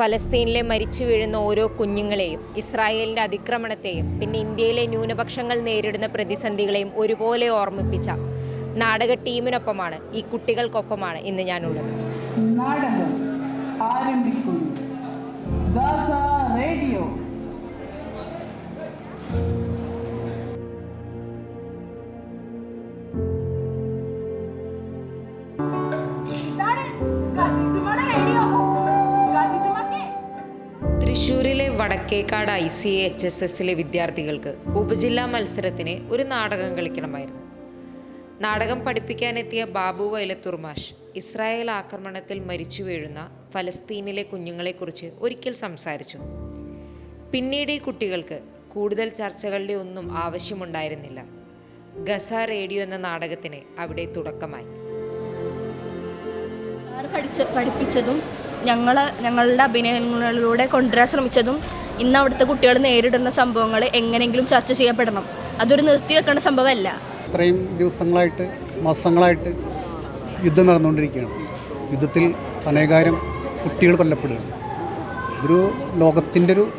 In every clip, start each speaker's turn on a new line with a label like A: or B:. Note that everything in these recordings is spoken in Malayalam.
A: ഫലസ്തീനിലെ മരിച്ചു വീഴുന്ന ഓരോ കുഞ്ഞുങ്ങളെയും ഇസ്രായേലിന്റെ അതിക്രമണത്തെയും പിന്നെ ഇന്ത്യയിലെ ന്യൂനപക്ഷങ്ങൾ നേരിടുന്ന പ്രതിസന്ധികളെയും ഒരുപോലെ ഓർമ്മിപ്പിച്ച നാടക ടീമിനൊപ്പമാണ് ഈ കുട്ടികൾക്കൊപ്പമാണ് ഇന്ന് ഞാനുള്ളത്.
B: നാടകം ആരംഭിക്കുന്നു.
A: തൃശൂരിലെ Vadakkekad I C H S എസിലെ വിദ്യാർത്ഥികൾക്ക് ഉപജില്ലാ മത്സരത്തിന് ഒരു നാടകം കളിക്കണമായിരുന്നു. നാടകം പഠിപ്പിക്കാനെത്തിയ ബാബു വൈലത്തൂർ മാഷ് ഇസ്രായേൽ ആക്രമണത്തിൽ മരിച്ചു വീഴുന്ന ഫലസ്തീനിലെ കുഞ്ഞുങ്ങളെക്കുറിച്ച് ഒരിക്കൽ സംസാരിച്ചു. പിന്നീട് ഈ കുട്ടികൾക്ക് കൂടുതൽ ചർച്ചകളുടെ ഒന്നും ആവശ്യമുണ്ടായിരുന്നില്ല. ഗസ റേഡിയോ എന്ന നാടകത്തിന് അവിടെ തുടക്കമായി.
C: പഠിപ്പിച്ചതും ഞങ്ങൾ ഞങ്ങളുടെ അഭിനയങ്ങളിലൂടെ കൊണ്ടുവരാൻ ശ്രമിച്ചതും ഇന്ന് അവിടുത്തെ കുട്ടികൾ നേരിടുന്ന സംഭവങ്ങൾ എങ്ങനെയെങ്കിലും ചർച്ച ചെയ്യപ്പെടണം. അതൊരു നിർത്തി വെക്കേണ്ട സംഭവമല്ല.
D: ഇത്രയും ദിവസങ്ങളായിട്ട് മാസങ്ങളായിട്ട് യുദ്ധം നടന്നുകൊണ്ടിരിക്കുകയാണ്. യുദ്ധത്തിൽ അനേകാരം കുട്ടികൾ കൊല്ലപ്പെടുകയാണ്. ഇതൊരു ലോകത്തിന്റെ ഒരു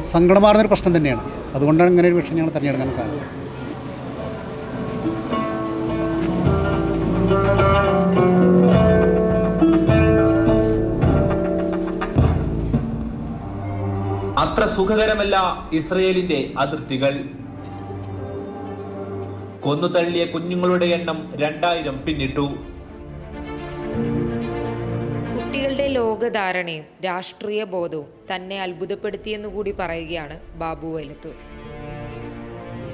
D: സങ്കടമാർന്നൊരു പ്രശ്നം തന്നെയാണ്. അതുകൊണ്ടാണ് ഇങ്ങനെ ഒരു വിഷയം ഞങ്ങൾ തിരഞ്ഞെടുക്കാൻ കാരണം.
E: അത്ര സുഖകരമല്ല ഇസ്രയേലിന്റെ അതിർത്തികൾ. കൊന്നു തള്ളിയ കുഞ്ഞുങ്ങളുടെ എണ്ണം രണ്ടായിരം പിന്നിട്ടു.
A: കുട്ടികളുടെ ലോകധാരണയും രാഷ്ട്രീയ ബോധവും തന്നെ അത്ഭുതപ്പെടുത്തിയെന്ന് കൂടി പറയുകയാണ് ബാബു വൈലത്തൂർ.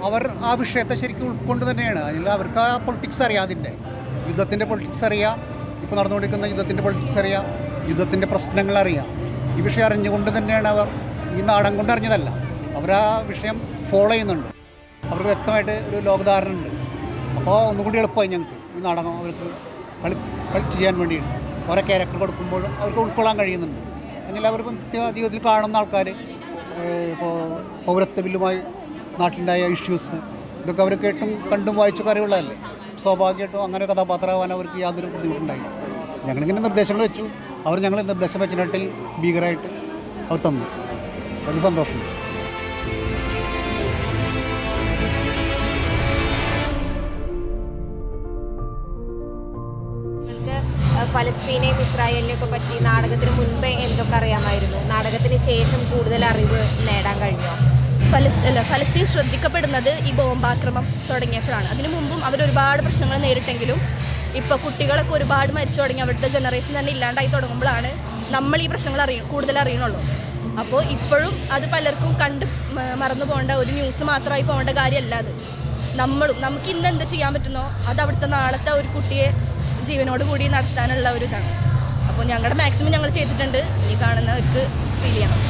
D: അവർ ആ വിഷയത്തെ ശരിക്കും ഉൾക്കൊണ്ട് തന്നെയാണ്. അതിൽ അവർക്ക് ആ പൊളിറ്റിക്സ് അറിയാം അതിന്റെ. യുദ്ധത്തിന്റെ പൊളിറ്റിക്സ് അറിയാം. ഇപ്പോൾ നടന്നുകൊണ്ടിരിക്കുന്ന യുദ്ധത്തിന്റെ പൊളിറ്റിക്സ് അറിയാം. യുദ്ധത്തിന്റെ പ്രശ്നങ്ങൾ അറിയാം. ഈ വിഷയം അറിഞ്ഞുകൊണ്ട് തന്നെയാണ് അവർ ഈ നാടൻ കൊണ്ട് അറിഞ്ഞതല്ല. അവർ ആ വിഷയം ഫോളോ ചെയ്യുന്നുണ്ട്. അവർക്ക് വ്യക്തമായിട്ട് ഒരു ലോകധാരണ ഉണ്ട് അപ്പോൾ ഒന്നുകൂടി എളുപ്പമായി ഞങ്ങൾക്ക് ഈ നാടകം അവർക്ക് കളി കളിച്ച് ചെയ്യാൻ വേണ്ടിയിട്ട്. ഓരോ ക്യാരക്ടർ കൊടുക്കുമ്പോഴും അവർക്ക് ഉൾക്കൊള്ളാൻ കഴിയുന്നുണ്ട്. എന്നാൽ അവർ ജീവിതത്തിൽ കാണുന്ന ആൾക്കാർ ഇപ്പോൾ പൗരത്വ ബില്ലുമായി നാട്ടിലുണ്ടായ ഇഷ്യൂസ് ഇതൊക്കെ അവർ കേട്ടും കണ്ടും വായിച്ചു അറിവുള്ളതല്ലേ? സ്വാഭാവികമായിട്ടും അങ്ങനെ കഥാപാത്രമാവാൻ അവർക്ക് യാതൊരു ബുദ്ധിമുട്ടുണ്ടായില്ല. ഞങ്ങളിങ്ങനെ നിർദ്ദേശങ്ങൾ വെച്ചു. അവർ ഞങ്ങൾ നിർദ്ദേശം വെച്ചിട്ടിൽ ഭീകരമായിട്ട് അവർ തന്നു. വലിയ സന്തോഷമുണ്ട്
A: പലസ്തീനെയും ഇസ്രായേലിനെ ഫലസ്തീനെയും ഇസ്രായേലിനെയും ഒക്കെ പറ്റി നാടകത്തിന് മുൻപേ എന്തൊക്കെ അറിയാമായിരുന്നു? നാടകത്തിന് ശേഷം കൂടുതൽ അറിവ് നേടാൻ കഴിഞ്ഞോ?
C: ഫലസ് അല്ല ഫലസ്തീൻ ശ്രദ്ധിക്കപ്പെടുന്നത് ഈ ബോംബാക്രമം തുടങ്ങിയപ്പോഴാണ്. അതിനു മുമ്പും അവർ ഒരുപാട് പ്രശ്നങ്ങൾ നേരിട്ടെങ്കിലും ഇപ്പോൾ കുട്ടികളൊക്കെ ഒരുപാട് മരിച്ചു തുടങ്ങി. അവിടുത്തെ ജനറേഷൻ തന്നെ ഇല്ലാണ്ടായി തുടങ്ങുമ്പോഴാണ് നമ്മൾ ഈ പ്രശ്നങ്ങൾ അറിയ കൂടുതൽ അറിയണുള്ളൂ അപ്പോൾ ഇപ്പോഴും അത് പലർക്കും കണ്ട് മറന്നു പോകേണ്ട ഒരു ന്യൂസ് മാത്രമായി പോകേണ്ട കാര്യമല്ല അത്. നമ്മളും നമുക്ക് ഇന്ന് എന്ത് ചെയ്യാൻ പറ്റുന്നോ? അത് അവിടുത്തെ നാളത്തെ ഒരു കുട്ടിയെ ജീവനോട് കൂടി നടത്താനുള്ള ഒരു ഇതാണ്. അപ്പോൾ ഞങ്ങളുടെ മാക്സിമം ഞങ്ങൾ ചെയ്തിട്ടുണ്ട്. ഇനി കാണുന്നവർക്ക് ഫീൽ ചെയ്യണം.